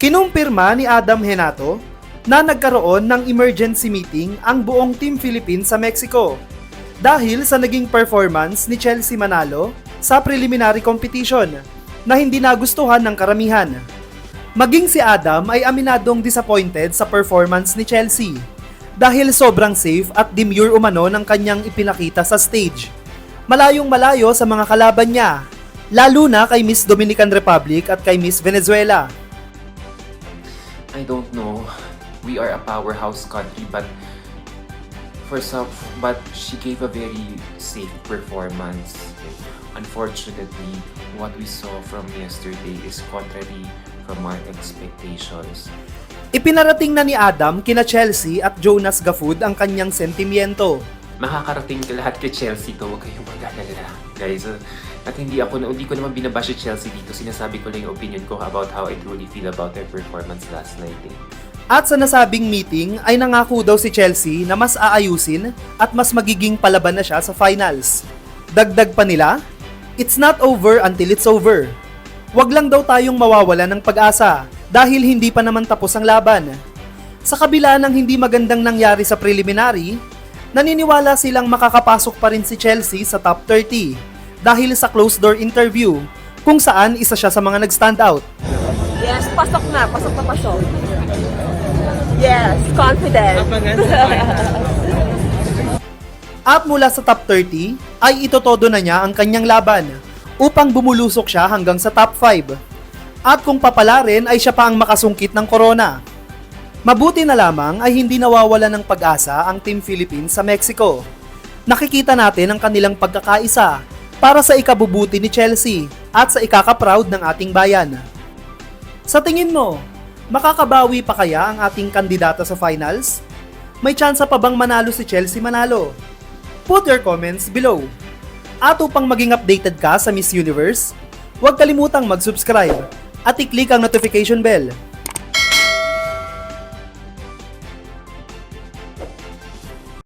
Kinumpirma ni Adam Henato na nagkaroon ng emergency meeting ang buong Team Philippines sa Mexico dahil sa naging performance ni Chelsea Manalo sa preliminary competition na hindi nagustuhan ng karamihan. Maging si Adam ay aminadong disappointed sa performance ni Chelsea dahil sobrang safe at demure umano ng kanyang ipinakita sa stage. Malayong malayo sa mga kalaban niya, lalo na kay Miss Dominican Republic at kay Miss Venezuela. I don't know. We are a powerhouse country, but for some, but she gave a very safe performance. Unfortunately, what we saw from yesterday is contrary from our expectations. Ipinarating na ni Adam kina Chelsea at Jonas Gafud ang kanyang sentimiento. Makakarating ka lahat kay Chelsea to, huwag kayong mag-alala, guys. Uh, At hindi ako, hindi ko naman binabash si Chelsea dito. Sinasabi ko lang yung opinion ko about how I truly feel about their performance last night. Eh. At sa nasabing meeting ay nangako daw si Chelsea na mas aayusin at mas magiging palaban na siya sa finals. Dagdag pa nila, it's not over until it's over. Huwag lang daw tayong mawawala ng pag-asa dahil hindi pa naman tapos ang laban. Sa kabila ng hindi magandang nangyari sa preliminary, naniniwala silang makakapasok pa rin si Chelsea sa top 30 dahil sa closed-door interview kung saan isa siya sa mga nag-stand out. Yes, pasok na. Pasok na pasok. Yes, confident. At mula sa top 30 ay itotodo na niya ang kanyang laban upang bumulusok siya hanggang sa top 5. At kung papala rin ay siya pa ang makasungkit ng corona. Mabuti na lamang ay hindi nawawala ng pag-asa ang Team Philippines sa Mexico. Nakikita natin ang kanilang pagkakaisa para sa ikabubuti ni Chelsea at sa ikaka-proud ng ating bayan. Sa tingin mo, makakabawi pa kaya ang ating kandidata sa finals? May tsansa pa bang manalo si Chelsea manalo? Put your comments below. At upang maging updated ka sa Miss Universe, huwag kalimutang mag-subscribe at i-click ang notification bell